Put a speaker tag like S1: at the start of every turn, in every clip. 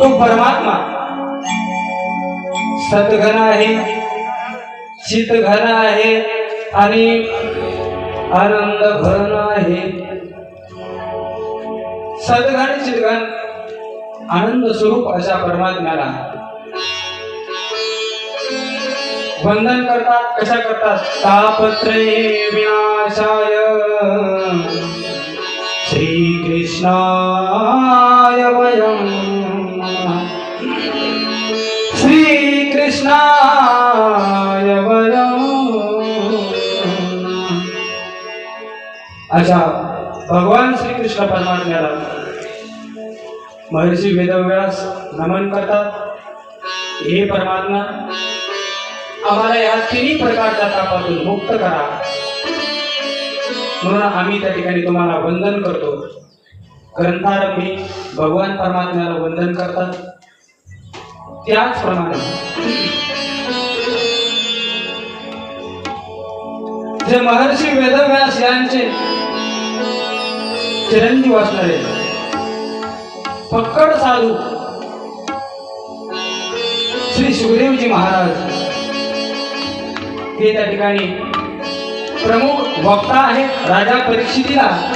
S1: तो परमात्मा। सतघन आहे चितघन आहे आणि आनंद घन आहे। सदघन चितघन आनंद स्वरूप अशा परमात्म्याला। वंदन करतात कशा करतात? तापत्रे विनाशाय। श्री कृष्णाय वयम। अशा भगवान श्रीकृष्ण परमात्म्याला महर्षी वेदव्यास नमन करतात. हे परमात्मा आम्हाला या तिन्ही प्रकारच्या तापातून मुक्त करा. म्हणून आम्ही त्या ठिकाणी तुम्हाला वंदन करतो. ग्रंथारंभी भगवान परमात्म्याला वंदन करतात. त्याचप्रमाणे जे महर्षी वेदव्यास यांचे चिरंजीव असणारे फक्कड साधू. श्री सुखदेवजी महाराज. हे त्या ठिकाणी प्रमुख वक्ता आहेत. राजा परीक्षितीला.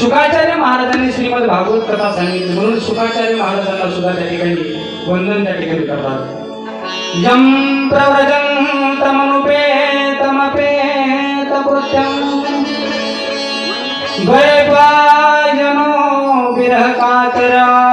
S1: शुकाचार्य महाराजांनी श्रीमद भागवत कथा सांगितली. म्हणून शुकाचार्य महाराजांना सुद्धा त्या ठिकाणी वंदन त्या ठिकाणी करतात. द्वैपायनो विरहकातराजः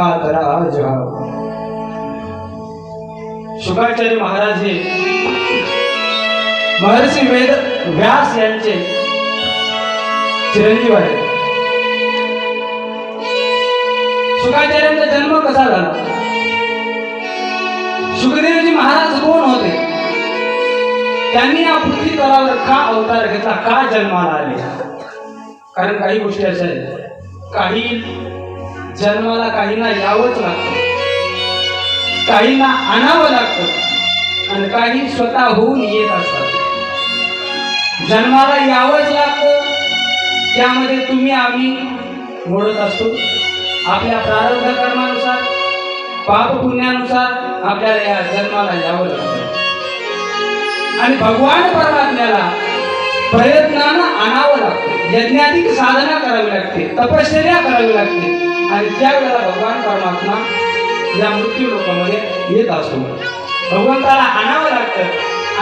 S1: द्वैपायनो विरहकातराज शुकाचार्य महाराज हे महर्षी वेद व्यास यांचे चिरंजीव आहे शुकाचार्यांचा जन्म कसा झाला? सुखदेवजी महाराज कोण होते? त्यांनी या पृथ्वी तलावर का अवतार घेतला? का जन्माला आले? कारण काही गोष्टी अशा आहेत. काही जन्माला काहींना यावंच लागतं. काहींना आणावं लागतं. आणि काही स्वतः होऊन येत असतात. जन्माला यावंच लागतं. त्यामध्ये तुम्ही आम्ही मोडत असतो. आपल्या प्रारब्ध कर्मानुसार पाप पुण्यानुसार आपल्याला या जन्माला यावं लागतं. आणि भगवान परमात्म्याला प्रयत्नानं आणावं लागतं. यज्ञाधिक साधना करावी लागते तपश्चर्या करावी लागते. आणि त्यावेळेला भगवान परमात्मा या मृत्यू लोकांमध्ये येत असतो. भगवंताला आणावं लागतं.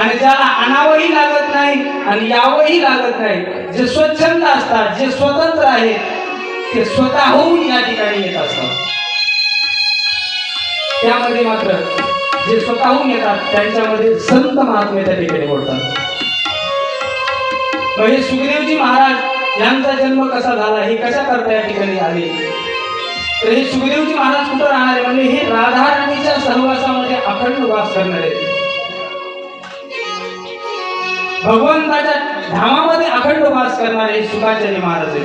S1: आणि ज्याला आणावंही लागत नाही आणि यावंही लागत नाही. जे स्वच्छंद असतात जे स्वतंत्र आहेत ते स्वतःहून या ठिकाणी येत असतात. त्यामध्ये मात्र जे स्वतःहून येतात त्यांच्यामध्ये संत महात्मे त्या ठिकाणी बोलतात. हे सुखदेवजी महाराज यांचा जन्म कसा झाला हे कशा करता या ठिकाणी आले? तर हे सुखदेवजी महाराज कुठं राहणारे म्हणजे हे राधाराणीच्या सहवासामध्ये अखंड वास करणारे भगवंताच्या धामामध्ये अखंड वास करणारे हे सुखाचार्य महाराज.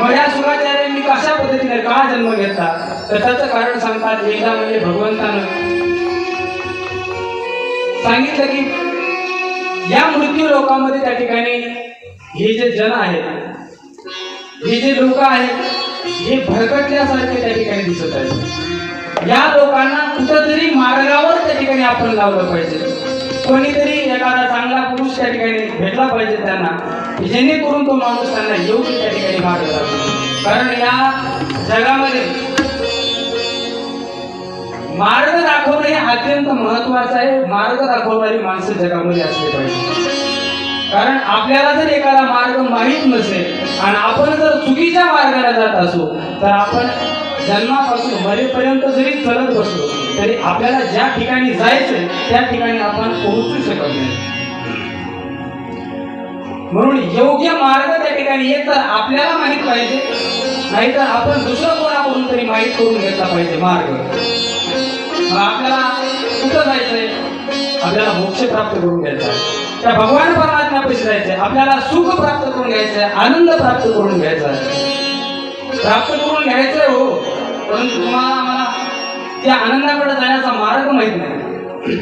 S1: मग या सुखाचार्यांनी कशा पद्धतीने का जन्म घेतला? तर त्याचं कारण सांगतात एकदा म्हणजे भगवंतानं सांगितलं की या मृत्यू लोकांमध्ये त्या ठिकाणी हे जे जन आहेत हे जे लोक आहेत हे भरकटल्यासारखे त्या ठिकाणी दिसत आहेत. या लोकांना कुठंतरी मार्गावर त्या ठिकाणी आपण लावलं पाहिजे. कोणीतरी एखादा चांगला पुरुष त्या ठिकाणी भेटला पाहिजे त्यांना जेणेकरून तो माणूस त्यांना येऊन त्या ठिकाणी मार्ग लागतो कारण या जगामध्ये मार्ग दाखवणं हे अत्यंत महत्वाचं आहे. मार्ग दाखवणारी माणसं जगामध्ये असली पाहिजे. कारण आपल्याला जर एखादा मार्ग माहीत नसेल आणि आपण जर चुकीच्या मार्गाला जात असू तर आपण जन्मापासून मरेपर्यंत जरी चलत बसलो तरी आपल्याला ज्या ठिकाणी जायचंय त्या ठिकाणी आपण पोहोचू शकत नाही. म्हणून योग्य मार्ग त्या ठिकाणी येत तर आपल्याला माहीत पाहिजे. नाहीतर आपण दुसरं कोणाकडून तरी माहीत करून घेतला पाहिजे मार्ग. आपल्याला कुठं जायचंय? आपल्याला मोक्ष प्राप्त करून घ्यायचा त्या भगवान परमात्म्यापाशी जायचंय. आपल्याला सुख प्राप्त करून घ्यायचंय आनंद प्राप्त करून घ्यायचा प्राप्त करून घ्यायचंय हो परंतु तुम्हाला आम्हाला त्या आनंदाकडे जाण्याचा मार्ग माहीत नाही.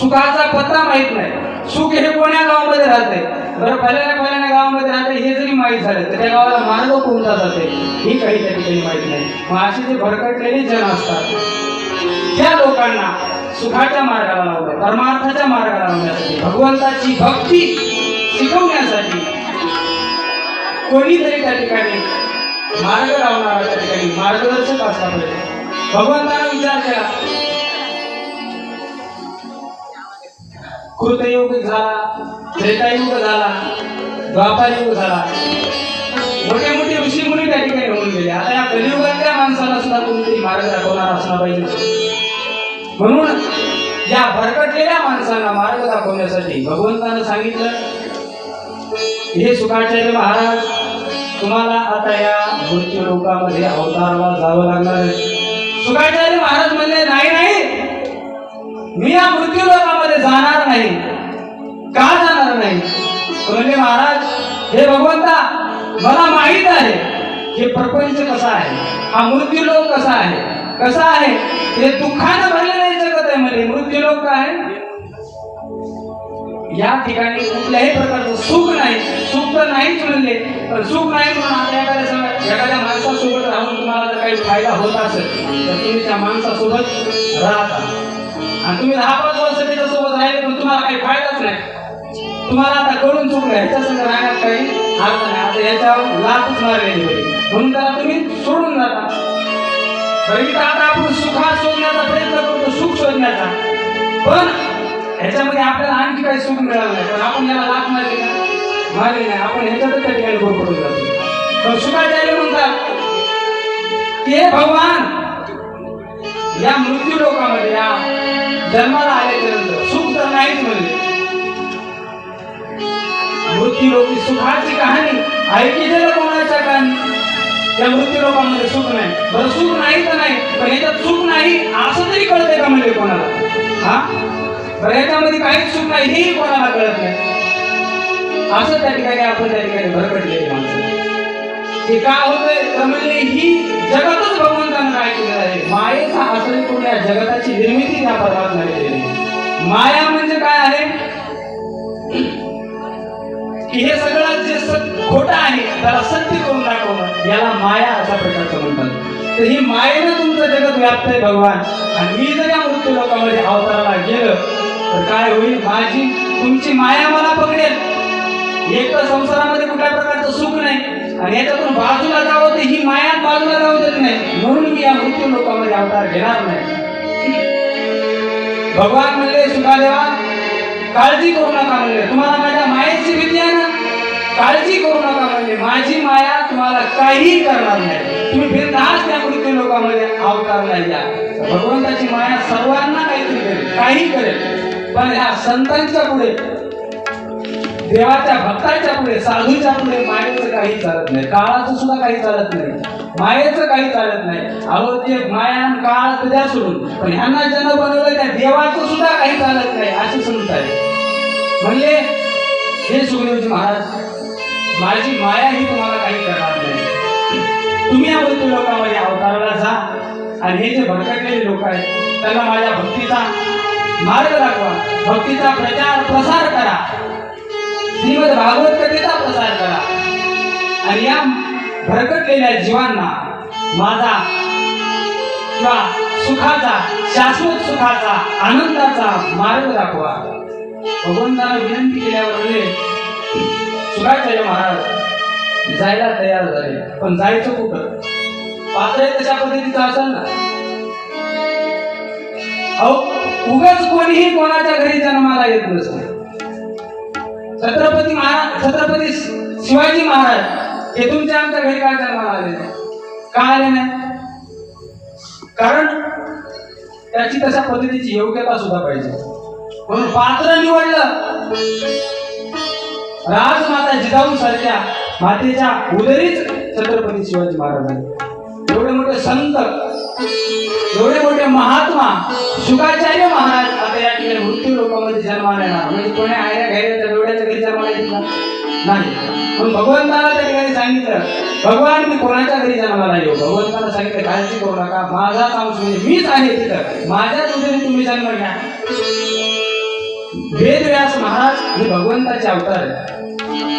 S1: सुखाचा पत्ता माहीत नाही. सुख हे कोण्या गावामध्ये राहते? बरं पहिल्या पहिल्या गावामध्ये राहते हे जरी माहीत झालं तर त्या गावाला मार्ग कोणता जाते? हे काही त्या ठिकाणी माहीत नाही. मग असे जे भरकटलेले जन असतात त्या लोकांना सुखाच्या मार्गाला लावलं परमार्थाच्या मार्गाला लावण्यासाठी भगवंताची भक्ती शिकवण्यासाठी कोणीतरी त्या ठिकाणी मार्ग लावणारा त्या ठिकाणी मार्गदर्शक असला पाहिजे. भगवंतानं विचार केला. कृतयुग झाला त्रेतायुग झाला द्वापारयुग झाला. मोठे मोठे ऋषी मुली त्या ठिकाणी होऊन गेले. आता या कलियुगातल्या माणसाला सुद्धा कोणीतरी मार्ग दाखवणार असला पाहिजे. म्हणून या भरकटलेल्या माणसांना मार्ग दाखवण्यासाठी भगवंतानं सांगितलं हे सुखाचार्य महाराज तुम्हाला आता या मृत्यू लोकामध्ये अवताराला जावं लागणार आहे. सुखाचार्य महाराज म्हणले नाही नाही. मी या मृत्यू लोकामध्ये जाणार नाही. का जाणार नाही? म्हणजे महाराज हे भगवंता मला माहीत आहे हे प्रपंच कसा आहे हा मृत्यू लोक कसा आहे कसा आहे हे दुःखानं भरले म्हणजे मृत्यू लोक काय आहे? या ठिकाणी कुठल्याही प्रकारचं सुख नाही. सुख तर नाहीच म्हणले पण सुख नाही म्हणून आता एखाद्या एखाद्या माणसासोबत राहून तुम्हाला जर काही फायदा होत असेल तर तुम्ही त्या माणसासोबत राहता. आणि तुम्ही दहा पाच वर्ष त्याच्यासोबत राहिले पण तुम्हाला काही फायदाच नाही. तुम्हाला आता कळून चुकलं ह्याच्या संग राहण्यात काही अर्थ नाही. आता याच्यावर लाभच मारलेली होती म्हणून त्याला तुम्ही सोडून जाता. आता आपण सुखा सोडण्याचा प्रयत्न करतो. सुख शोधण्याचा पण ह्याच्यामध्ये आपल्याला आणखी काही सुख मिळालं नाही. पण आपण याला लाभ मारली का मारली नाही. आपण ह्याच्यातच त्या ठिकाणी पडून जातो. पण म्हणतात ते हे भगवान या मृत्यू लोकामध्ये या जन्माला आल्याच्यानंतर सुख तर नाहीच म्हणजे मृत्यू लोकी सुखाची कहाणी ऐकी जर कोणाच्या कहाणी त्या मृत्यू लोकांमध्ये सुख नाही. बरं सुख नाही तर नाही पण याच्यात सुख नाही असं तरी कळतंय का म्हणजे कोणाला? हा? बरं याच्यामध्ये काहीच सुख नाही हेही कोणाला कळत नाही? असं त्या ठिकाणी आपण त्या ठिकाणी भरकटलेली माणसं. हे का होतंय? तर म्हणजे ही जगातच भगवंतानं काय केलेलं आहे? मायेचा आश्रय करून या जगताची निर्मिती त्या पर्वात झालेली आहे. माया म्हणजे काय आहे? की हे सगळं जे खोटं आहे त्याला सत्य करून दाखवणं याला माया अशा प्रकारचं म्हणतात. तर ही मायेनं तुमचं जगत व्याप्त आहे भगवान. आणि मी जर या मृत्यू लोकांमध्ये अवताराला गेलं तर काय होईल? माझी तुमची माया मला पकडेल. एक तर संसारामध्ये कुठल्या प्रकारचं सुख नाही आणि याच्यातून बाजूला जावं तर ही माया बाजूला जाऊ देत नाही. म्हणून मी या मृत्यू लोकांमध्ये अवतार घेणार नाही. भगवान म्हणले सुखादेवा काळजी करू नका म्हणले तुम्हाला माझ्या मायेची भीती आहे ना? काळजी करू नका म्हणले माझी माया तुम्हाला काहीही करणार नाही. तुम्ही बिनधास्त त्या मृत्यू लोकांमध्ये. अवतारला या भगवंताची माया सर्वांना काहीतरी करेल. काही करेल. पण ह्या संतांच्या पुढे देवाच्या भक्ताच्या पुढे साधूच्या पुढे मायेचं काही चालत नाही. काळाचं सुद्धा काही चालत नाही. मायेचं काही चालत नाही. अहो ते माया आणि काळ द्या सोडून. पण ह्यांना ज्यांना बनवलं त्या देवाचं सुद्धा काही चालत नाही असे समजत आहे. म्हणले हे सुखदेवजी महाराज माझी माया ही तुम्हाला काही करणार नाही. तुम्ही या मृत्यू लोकांमध्ये अवताराला जा आणि हे जे भटकलेले लोक आहेत त्यांना माझ्या भक्तीचा मार्ग दाखवा. भक्तीचा प्रचार प्रसार करा. श्रीमद भागवत कथेचा प्रसार करा. आणि या भरकटलेल्या जीवांना माझा किंवा सुखाचा शाश्वत सुखाचा आनंदाचा मार्ग दाखवा. भगवंतानं विनंती केल्यावर सुखाचार्य महाराज जायला तयार झाले पण जायचं कुठं? पात्र तशा पद्धतीचं असेल ना. अहो उगाच कोणीही कोणाच्या घरी जन्माला येत नसतं. छत्रपती महाराज छत्रपती शिवाजी महाराज हे तुमच्या आमच्या घरी काय जन्माला आले नाही का आले नाही? कारण त्याची तशा पद्धतीची योग्यता सुद्धा पाहिजे. म्हणून पात्र निवडलं. राजमाता जिजाऊ सारख्या मातेच्या उदरीच छत्रपती शिवाजी महाराज एवढे मोठे संत एवढे मोठे महात्मा शुकाचार्य महाराज आता या ठिकाणी मृत्यू लोकांमध्ये जन्माला येणार. म्हणजे कोणी आयऱ्या घायऱ्याच्या डोळ्याच्या घरी जन्माला येणार नाही. पण भगवंताला त्या ठिकाणी सांगितलं भगवान मी कोणाच्या घरी जन्माला येऊ? भगवंताला सांगितलं काळजी करू नका. माझाच अंश म्हणजे मीच आहे तिथं. माझ्या उदरी तुम्ही जन्म घ्या. वेदव्यास महाराज हे भगवंताचे अवतार आहे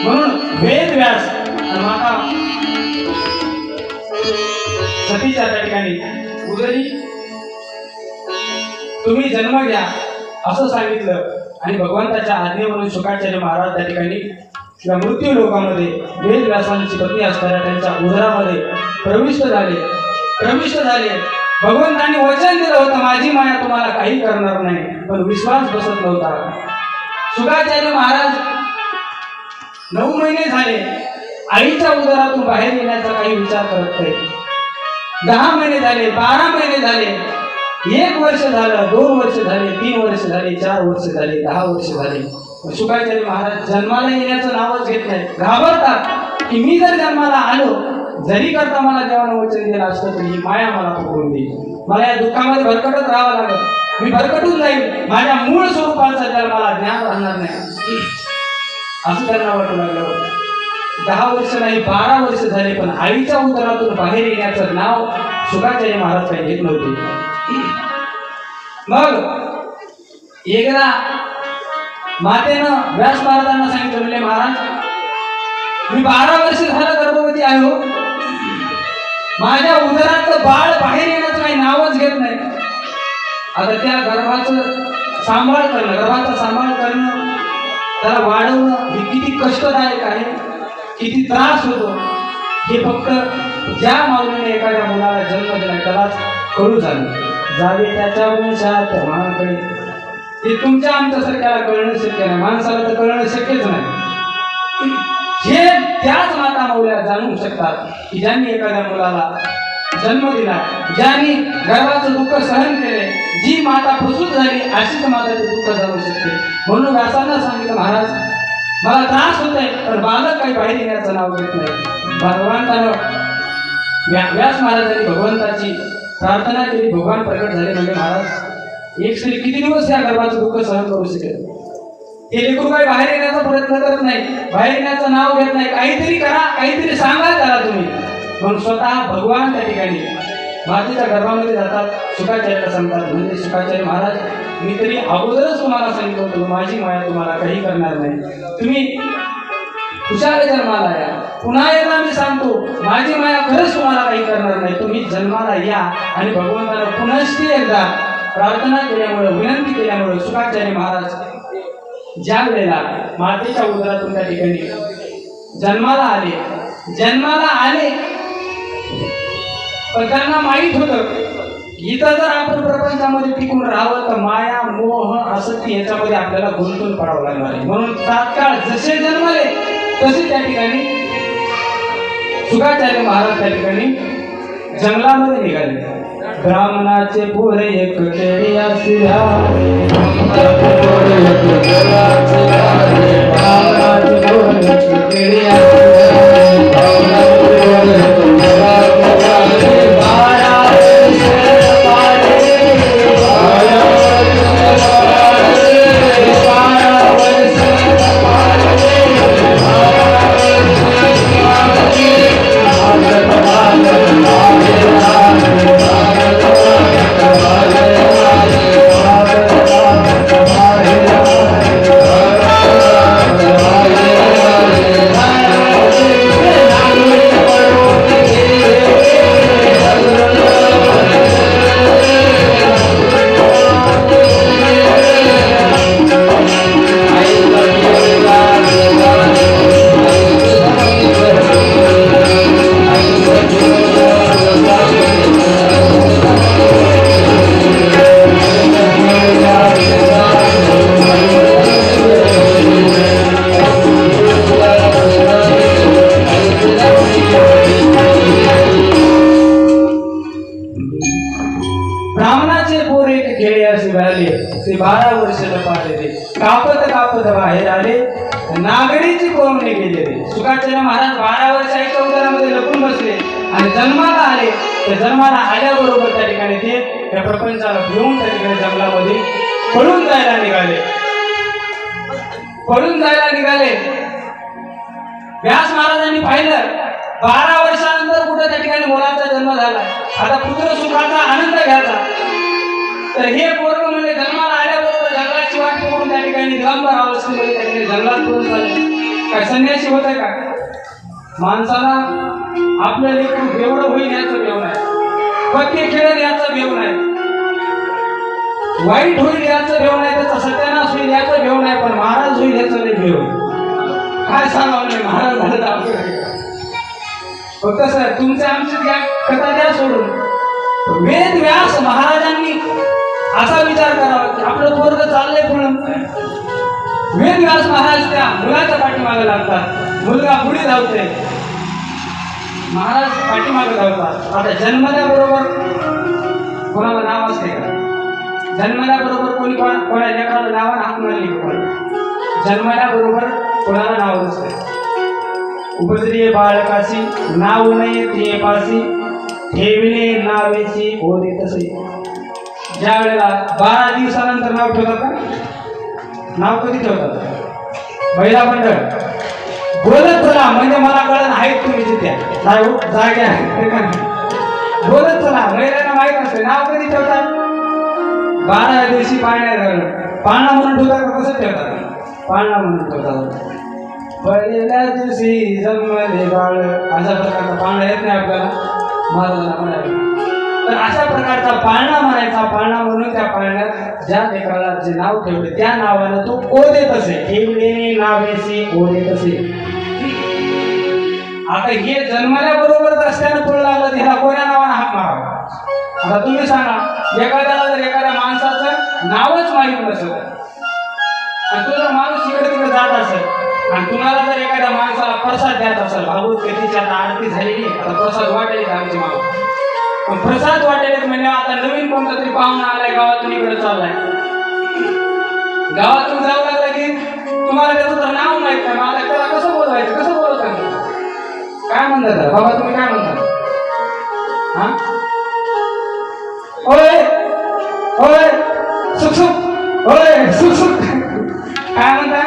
S1: म्हणून वेदव्यास व्यास माता उदरी. तुम्ही जन्म घ्या असं सांगितलं. आणि भगवंताच्या म्हणून शुकाचार्य महाराज त्या ठिकाणी या मृत्यू लोकांमध्ये वेदव्यासांची पत्नी असणाऱ्या त्यांच्या उदरामध्ये प्रविष्ट झाले. प्रविष्ट झाले. भगवंतांनी वचन दिलं होतं माझी माया तुम्हाला काही करणार नाही पण विश्वास बसत नव्हता. शुकाचार्य महाराज नऊ महिने झाले. आईच्या उदरातून बाहेर येण्याचा काही विचार करत नाही. दहा महिने झाले बारा महिने झाले. एक वर्ष झालं दोन वर्ष झाले तीन वर्ष झाले चार वर्ष झाले दहा वर्ष झाले. शुकाचार्य महाराज जन्माला येण्याचं नावच घेत नाही घाबरतात की मी जर जन्माला आलो जरी करता मला देवानं वचन दिलं असतं तरी ही माया मला पकडून देईल. मला या दुःखामध्ये भरकटत राहावं लागेल. मी भरकटून जाईल. माझ्या मूळ स्वरूपाचा जन्माला मला ज्ञान राहणार नाही असं त्यांना वाटू लागलं. होतं. दहा वर्ष नाही बारा वर्ष झाले पण आईच्या उदरातून बाहेर येण्याचं नाव शुकाचार्य महाराज काही घेत नव्हते. मग एकदा मातेनं व्यास महाराजांना सांगितलं म्हणले महाराज मी बारा वर्ष झालं गर्भवती आहे हो. माझ्या उदरातलं बाळ बाहेर येण्याचं काही नावच घेत नाही. आता त्या गर्भाचं सांभाळ करणं गर्भाचा सांभाळ करणं त्याला वाढवणं हे किती कष्टदायक आहे. किती त्रास होतो. हे फक्त ज्या माऊलीने एखाद्या मुलाला जन्म दिला त्यालाच कळू झालं. जावे त्याच्या वंशात महाकडे हे तुमच्या आमच्यासारख्याला कळणं शक्य नाही. माणसाला तर कळणं शक्यच नाही. हे त्याच माता मौल्या जाणू शकतात की ज्यांनी एखाद्या मुलाला जन्म दिला ज्यांनी गर्वाचं दुःख सहन केले जी माता प्रसूत झाली अशीच माता ते दुःख जाणू शकते. म्हणून व्यासांना सांगितलं महाराज मला त्रास होत आहे तर बालक काही बाहेर येण्याचं नाव घेत नाही. भगवंतानं व्या- व्यास महाराजांनी भगवंताची प्रार्थना केली भगवान प्रकट झाले म्हणजे महाराज एक स्त्री किती दिवस या गर्भाचं दुःख सहन करू शकेल? हे लेकरू काही बाहेर येण्याचा प्रयत्न करत नाही बाहेर येण्याचं नाव घेत नाही. काहीतरी करा काहीतरी सांगा त्याला तुम्ही. पण स्वतः भगवान त्या ठिकाणी मातीच्या गर्भामध्ये जातात. शुकाचार्याला सांगतात म्हणजे शुकाचार्य महाराज मी तरी अगोदरच तुम्हाला सांगितलं होतं माझी माया तुम्हाला काही करणार नाही. तुम्ही हुशार जन्माला या पुन्हा एकदा मी सांगतो माझी माया खरंच तुम्हाला काही करणार नाही. तुम्ही जन्माला या आणि भगवंताला पुनश्च एकदा प्रार्थना केल्यामुळे विनंती केल्यामुळं सुखाचार्य महाराज ज्या वेळेला मातेच्या उदरातून त्या ठिकाणी जन्माला आले. जन्माला आले. पण त्यांना माहीत होतं इथं जर आपण प्रपंचामध्ये टिकून राहावं तर माया मोह असत्य याच्यामध्ये आपल्याला गुंतून पडावं लागणार आहे. म्हणून तात्काळ जसे जन्मले तसे त्या ठिकाणी सुखाचार्य महाराज त्या ठिकाणी जंगलामध्ये निघाले. ब्राह्मणाचे पोरे एक केळी असल्या ब्राह्मणाचे पोरे एक केळी संन्यासी होत आहे का? माणसाला आपल्या लेखून एवढं होईल याचं व्यव नाही. पक्के खेळेल याचा व्यव नाही. वाईट होईल याचं व्यव नाही त्याचा सत्यानाश होईल याचं व्यव नाही पण महाराज होईल याचं नाही घेऊ काय सांगावं नाही महाराज झालं तर आपलं फक्त सर तुमचे आमचे त्या कथा द्या सोडून. वेद व्यास महाराजांनी असा विचार करावा की आपलं पोरग चाललंय पूर्ण वेदव्यास महाराज त्या मुलाच्या पाठीमागे लागतात. मुलगा पुढे धावते महाराज पाठीमागे धावतात. आता जन्मल्याबरोबर कोणाला नाव असते का? जन्मल्याबरोबर कोणी कोणा कोणा लेकराला नावानं हात मारली कोण? जन्मल्याबरोबर कोणाला नाव नसते? उपद्रिय बाळकाशी नाव नये ते पासी ठेविले नावेची ओढे तसे ज्या वेळेला बारा दिवसानंतर नाव ठेवतात का? नाव कधी ठेवतात? महिला मंडळ. बोलत चला म्हणजे मला कळत आहेत तुम्ही तिथे हो, जागे बोलत चला महिलांना माहीत नसते नाव कधी ठेवतात? बारा दिवशी पाळण्यात घालून पाळणा म्हणून ठेवतात का कसं ठेवतात? पाळणा म्हणून ठेवतात. पहिल्या दिवशी जन्मले बाळ. अशा प्रकारचा पाळणा येत नाही आपल्याला. महाराजांना तर अशा प्रकारचा पाळणा म्हणायचा पाळणा म्हणून त्या पाळण्यात ज्या लेकराला जे नाव ठेवले त्या नावानं तो ओ देत असे नावेसे असे. आता हे जन्मल्याबरोबर रस्त्यानं पुढे लागलं ह्याला कोण्या नावानं हाक मारावा? आता तुम्ही सांगा एखाद्याला जर एखाद्या माणसाचं नावच माहीत नसेल आणि तो जर माणूस इकडे तिकडे जात असेल आणि तुम्हाला जर एखाद्या माणसाला प्रसाद द्यायचा असेल भागवत कधीची आता आरती झालेली आता प्रसाद वाटेल आमची पण प्रसाद वाटेल म्हणजे आता नवीन कोणता तरी पाहुणा आलाय गावातून इकडे चाललाय. गावातून जाऊ लागला की तुम्हाला त्याचं तर नाव माहीत नाही. मला त्याला कसं बोलवायचं? कसं बोलत काय म्हणतात बाबा तुम्ही काय म्हणता? हा? होय! होय! सुख सुख! होय! सुख सुख! काय म्हणता?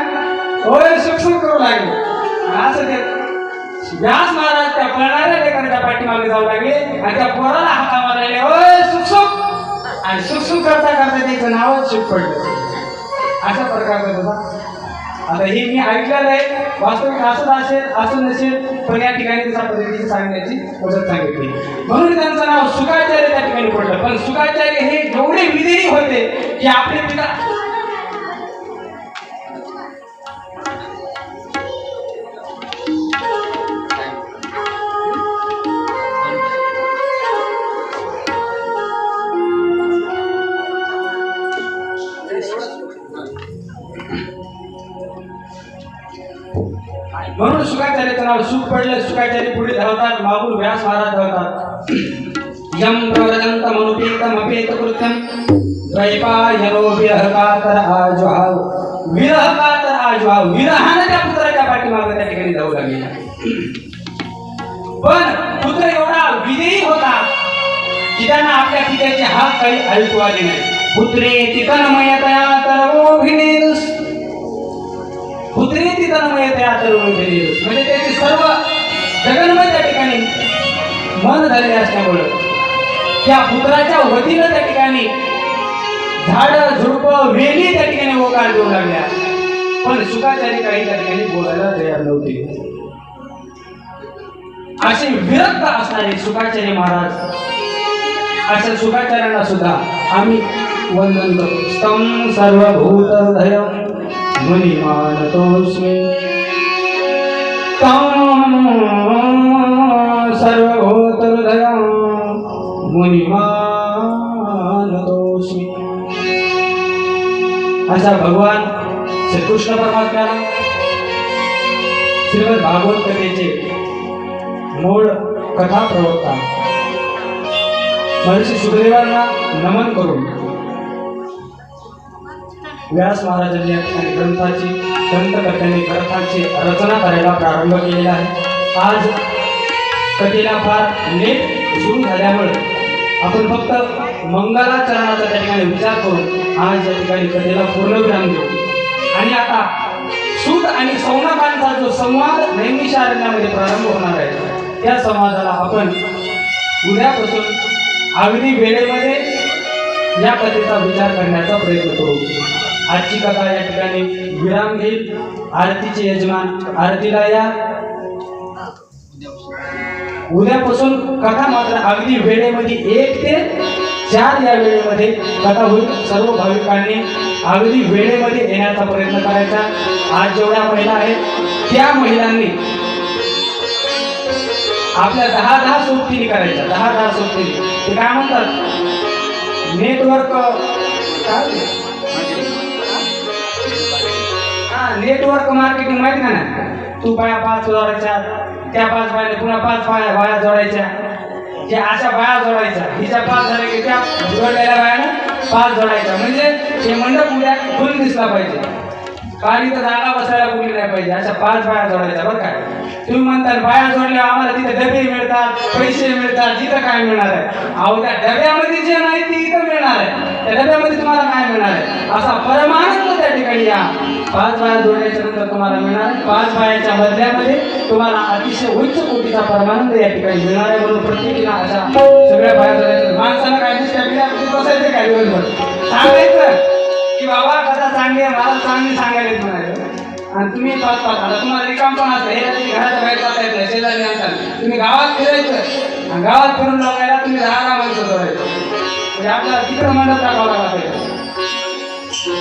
S1: होय सुख सुख करू लागले. असं ते व्यास महाराज त्या पळणाऱ्या लेकराच्या पाठीमागे जाऊ लागले. आणि त्या पोराला हाका मारले सुखसुख. आणि सुखसुख करता करता त्याचं नावच सुख पडलं. अशा प्रकार होता. आता हे मी ऐकलेलं आहे. वास्तविक असं असेल असं नसेल पण या ठिकाणी त्याच्या पद्धतीची सांगण्याची मदत सांगितली. म्हणून त्यांचं नाव सुखाचार्य त्या ठिकाणी पडलं. पण सुखाचार्य हे एवढे विधेयी होते की आपले पिता म्हणून सुखाचार्याचं नाव सुख पडलं सुखाचारी पुढे धावतात मागून व्यास महाराज धावतात. यम प्रव्रजंत मनुपेतम अपेत कृत्यम द्वैपायनो विरहकातर आज्वाव विरहकातर आज्वाव विरहानं त्या पुत्राच्या पाठीमागे त्या ठिकाणी जाऊ लागले पण पुत्र एवढा विधेयी होता की त्यांना आपल्या पित्याचे हात काही ऐकू आले नाही. पुत्रे तिथं मयतया तर तितनमयतया तरवोभिनेदुस पुत्री तितनमय त्या तरुणीस म्हणजे त्याचे सर्व जगन्मय त्या ठिकाणी मन झालेले असल्यामुळं. त्या पुत्राच्या वतीनं त्या ठिकाणी झाड झुडप वेली त्या ठिकाणी ओकार देऊ लागल्या. पण सुखाचारी काही त्या ठिकाणी बोलायला तयार नव्हते. असे विरक्त असणारे सुखाचार्य महाराज अशा सुखाचार्यांना सुद्धा आम्ही वंदन करतो स्तम सर्वभूत हृदयम मुनी मानतोस्मी तं सर्वभूत हृदयम मुनी मानतोस्मी अशा भगवान श्रीकृष्ण परमात्म्याला श्रीमद भागवत कथेचे मूळ कथा प्रवक्ता महर्षी सुखदेवांना नमन करून व्यास महाराजांनी या ग्रंथाची ग्रंथकर्त्यांनी ग्रंथांची रचना करायला प्रारंभ केलेला आहे. आज कथेला फार लेट सुरू झाल्यामुळे आपण फक्त मंगलाचरणाचा त्या ठिकाणी विचार करून आज या ठिकाणी कथेला पूर्णविराम देऊ आणि आता सूत आणि सौनकांचा जो संवाद नैमिषारण्यामध्ये प्रारंभ होणार आहे त्या संवादाला आपण उद्यापासून अगदी वेळेमध्ये या कथेचा विचार करण्याचा प्रयत्न करू. आजची कथा या ठिकाणी विराम घेईल. आरतीचे यजमान आरतीला या. उद्यापासून कथा मात्र अगदी वेळेमध्ये एक ते चार या वेळेमध्ये कथा होईल. सर्व भाविकांनी अगदी वेळेमध्ये येण्याचा प्रयत्न करायचा. आज जेवढ्या महिला आहेत त्या महिलांनी आपल्या दहा दहा सोबतीने करायच्या. दहा दहा सोबतीने. ते काय म्हणतात? नेटवर्क काय? नेटवर्क मार्केटिंग माहीत का ना तू बाया पाच जोडायच्या त्या पाच बाया पुन्हा पाच बाया बाया जोडायच्या. जे अशा बाया जोडायच्या हिच्या पाच झाल्या की त्या जोडलेल्या बायानं पाच जोडायच्या म्हणजे हे मंडप उद्या फुल दिसला पाहिजे. कारण इथं जागा बसायला कुठली नाही पाहिजे अशा पाच बाया जोडायच्या बरं काय तुम्ही म्हणताल बाया जोडल्या आम्हाला तिथे डबे मिळतात पैसे मिळतात तिथं काय मिळणार आहे? अहो त्या डब्यामध्ये जे नाही ते इथं मिळणार आहे. त्या डब्यामध्ये तुम्हाला काय मिळणार आहे? असा परमानंद त्या ठिकाणी या. पाच बाया जोडल्याच्या नंतर तुम्हाला मिळणार आहे. पाच बायाच्या बदल्यामध्ये तुम्हाला अतिशय उच्च कोटीचा परमानंद या ठिकाणी मिळणार आहे म्हणून प्रत्येकीला अशा सगळ्या बाया जोडल्या माणसाला काय दिसतं बिना बसायचं काय दिवसभर? सांगायचं? की बाबा कसा चांगली आहे मला चांगली सांगायला येत म्हणायचं आणि तुम्ही पाच पाच आता तुम्हाला रिकाम पण असतं. हे तुम्ही घराच्या बाहेर जाता येत नाही शेजारी आणतात तुम्ही गावात फिरायचं. आणि गावात फिरून लागायला तुम्ही दहा दहा माणसं जोडायचं म्हणजे आपल्याला तिकडं मंडप टाकावं लागला पाहिजे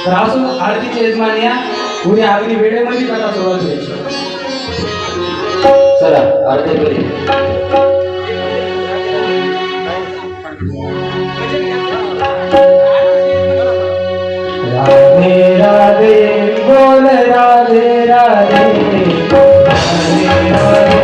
S1: तर असून आरतीचे यजमान या. उद्या अगदी वेळेमध्ये कथा सुरुवात होईल
S2: चला
S1: आरती Hare Hare Hare